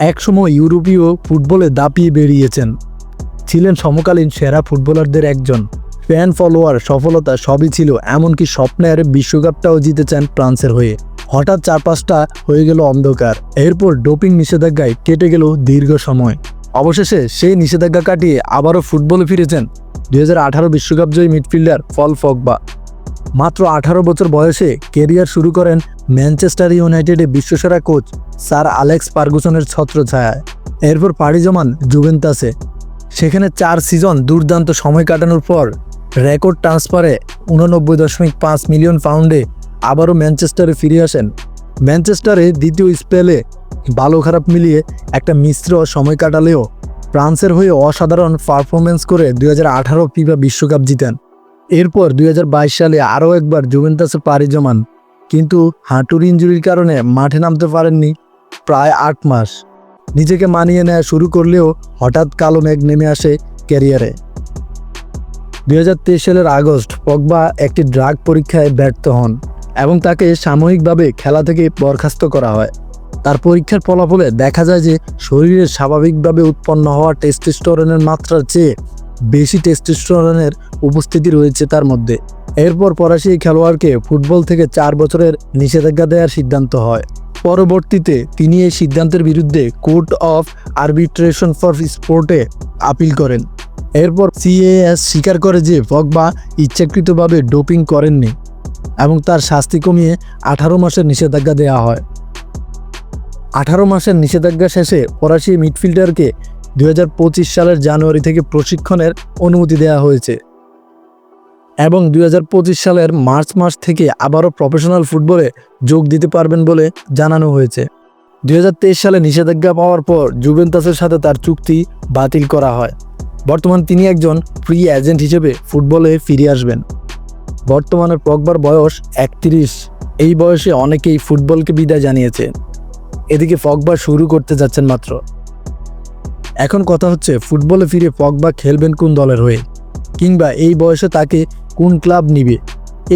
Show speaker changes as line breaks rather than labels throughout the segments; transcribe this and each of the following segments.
একসময় ইউরোপীয় ফুটবলে দাপিয়ে বেরিয়েছেন। ছিলেন সমকালীন সেরা ফুটবলারদের একজন। ফ্যান ফলোয়ার সফলতা সবই ছিল, এমনকি স্বপ্নের বিশ্বকাপটাও জিতেছেন ফ্রান্সের হয়ে। হঠাৎ চারপাশটা হয়ে গেল অন্ধকার। এরপর ডোপিং নিষেধাজ্ঞায় কেটে গেল দীর্ঘ সময়। অবশেষে সেই নিষেধাজ্ঞা কাটিয়ে আবারও ফুটবলে ফিরেছেন দুই বিশ্বকাপ জয়ী মিডফিল্ডার ফল ফকবা মাত্র আঠারো বছর বয়সে কেরিয়ার শুরু করেন ম্যানচেস্টার ইউনাইটেডে বিশ্বসেরা কোচ স্যার আলেক্স ফার্গুসনের ছত্রছায়ায়। এরপর পাড়ি জমান জুভেন্তাসে সেখানে চার সিজন দুর্দান্ত সময় কাটানোর পর রেকর্ড ট্রান্সফারে উননব্বই দশমিক পাঁচ মিলিয়ন পাউন্ডে আবারও ম্যানচেস্টারে ফিরে আসেন। ম্যানচেস্টারে দ্বিতীয় স্পেলে ভালো খারাপ মিলিয়ে একটা মিশ্র সময় কাটালেও ফ্রান্সের হয়ে অসাধারণ পারফরমেন্স করে দুই হাজার আঠারো ফিফা বিশ্বকাপ জিতেন। এরপর দুই হাজার বাইশ সালে আরও একবার জুভেন্টাসে পাড়ি জমান কিন্তু হাঁটুর ইঞ্জুরির কারণে মাঠে নামতে পারেননি প্রায় আট মাস। নিজেকে মানিয়ে নেওয়া শুরু করলেও হঠাৎ কালো মেঘ নেমে আসে ক্যারিয়ারে। দুই হাজার তেইশ সালের আগস্ট পগবা একটি ড্রাগ পরীক্ষায় ব্যর্থ হন এবং তাকে সাময়িকভাবে খেলা থেকে বরখাস্ত করা হয়। তার পরীক্ষার ফলাফলে দেখা যায় যে শরীরে স্বাভাবিকভাবে উৎপন্ন হওয়া টেস্টোস্টেরনের মাত্রার চেয়ে বেশি টেস্টোস্টেরনের উপস্থিতি রয়েছে তার মধ্যে। এরপর ফরাসি খেলোয়াড়কে ফুটবল থেকে চার বছরের নিষেধাজ্ঞা দেওয়ার সিদ্ধান্ত হয়। পরবর্তীতে তিনি এই সিদ্ধান্তের বিরুদ্ধে কোর্ট অফ আরবিট্রেশন ফর স্পোর্টে আপিল করেন। এরপর সিএএস স্বীকার করে যে পগবা ইচ্ছাকৃতভাবে ডোপিং করেননি এবং তার শাস্তি কমিয়ে আঠারো মাসের নিষেধাজ্ঞা দেওয়া হয়। আঠারো মাসের নিষেধাজ্ঞা শেষে ফরাসি মিডফিল্ডারকে দু হাজার পঁচিশ সালের জানুয়ারি থেকে প্রশিক্ষণের অনুমতি দেওয়া হয়েছে। এবং দুই হাজার পঁচিশ সালের মার্চ মাস থেকে আবারও প্রফেশনাল ফুটবলে যোগ দিতে পারবেন বলে জানানো হয়েছে। দু হাজার তেইশ সালে নিষেধাজ্ঞা পাওয়ার পর জুভেন্তাসের সাথে তার চুক্তি বাতিল করা হয়। বর্তমান তিনি একজন ফ্রি এজেন্ট হিসেবে ফুটবলে ফিরে আসবেন। বর্তমানে পগবার বয়স একত্রিশ। এই বয়সে অনেকেই ফুটবলকে বিদায় জানিয়েছে। এদিকে পগবা শুরু করতে যাচ্ছেন মাত্র। এখন কথা হচ্ছে ফুটবলে ফিরে পগবা খেলবেন কোন দলের হয়ে? কিংবা এই বয়সে তাকে কোন ক্লাব নিবে?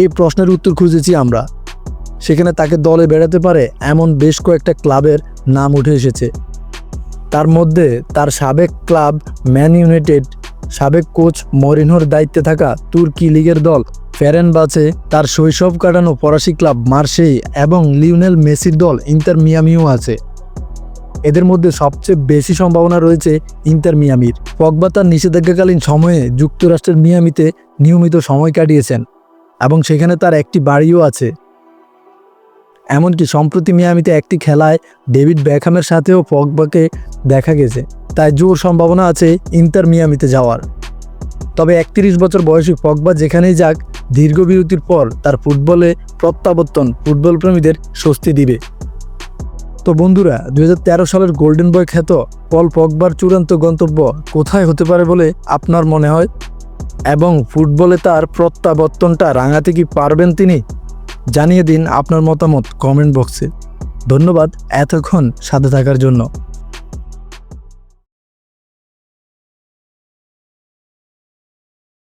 এই প্রশ্নের উত্তর খুঁজেছি আমরা। সেখানে তাকে দলে বেড়াতে পারে এমন বেশ কয়েকটা ক্লাবের নাম উঠে এসেছে। তার মধ্যে তার সাবেক ক্লাব ম্যান ইউনাইটেড, সাবেক কোচ মরিনহোর দায়িত্বে থাকা তুর্কি লিগের দল ফেরেনবাচে, তার শৈশব কাটানো ফরাসি ক্লাব মার্সেই এবং লিওনেল মেসির দল ইন্টার মিয়ামিও আছে। এদের মধ্যে সবচেয়ে বেশি সম্ভাবনা রয়েছে ইন্টার মিয়ামির। পগবা তার নিষেধাজ্ঞাকালীন সময়ে যুক্তরাষ্ট্রের মিয়ামিতে নিয়মিত সময় কাটিয়েছেন এবং সেখানে তার একটি বাড়িও আছে। এমনকি সম্প্রতি মিয়ামিতে একটি খেলায় ডেভিড ব্যাকহামের সাথেও পগবাকে দেখা গেছে। তাই জোর সম্ভাবনা আছে ইন্টার মিয়ামিতে যাওয়ার। তবে একত্রিশ বছর বয়সী পগবা যেখানেই যাক, দীর্ঘ বিরতির পর তার ফুটবলে প্রত্যাবর্তন ফুটবল প্রেমীদের স্বস্তি দিবে। তো বন্ধুরা, দুই হাজার তেরো সালের গোল্ডেন বয় খ্যাত পল পগবার চূড়ান্ত গন্তব্য কোথায় হতে পারে বলে আপনার মনে হয়? এবং ফুটবলে তার প্রত্যাবর্তনটা রাঙাতে কি পারবেন তিনি? জানিয়ে দিন আপনার মতামত কমেন্ট বক্সে। ধন্যবাদ, এতক্ষণ সাথে থাকার জন্য।